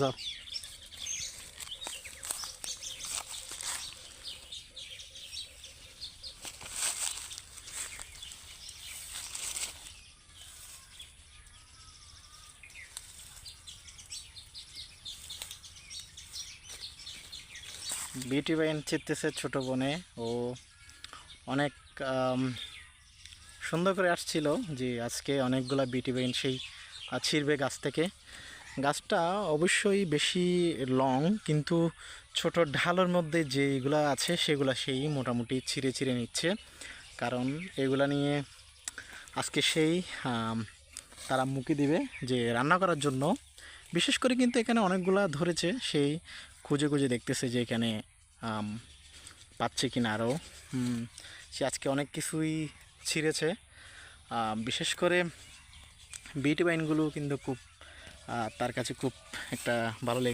যাও বিউটি বাইন চিনতেছে ছোট বোনে। ও অনেক সুন্দর করে আসছিল যে আজকে অনেকগুলা বিউটি বাইন সেই ছিঁড়বে গাছ থেকে। গাছটা অবশ্যই বেশি লং কিন্তু ছোট ঢালের মধ্যে যেগুলা আছে, সেগুলা সেই মোটামুটি ছিঁড়ে ছিঁড়ে নিচ্ছে। কারণ এগুলা নিয়ে আজকে সেই তারা মুখে দিবে যে রান্না করার জন্য। বিশেষ করে কিন্তু এখানে অনেকগুলা ধরেছে, সেই খুঁজে খুঁজে দেখতেছে যে এখানে পাচ্ছে কিনা আরও সে আজকে অনেক কিছুই ছিঁড়েছে। বিশেষ করে বিউটি বাইনগুলো কিন্তু খুব তার কাছে খুব একটা ভালো লেগে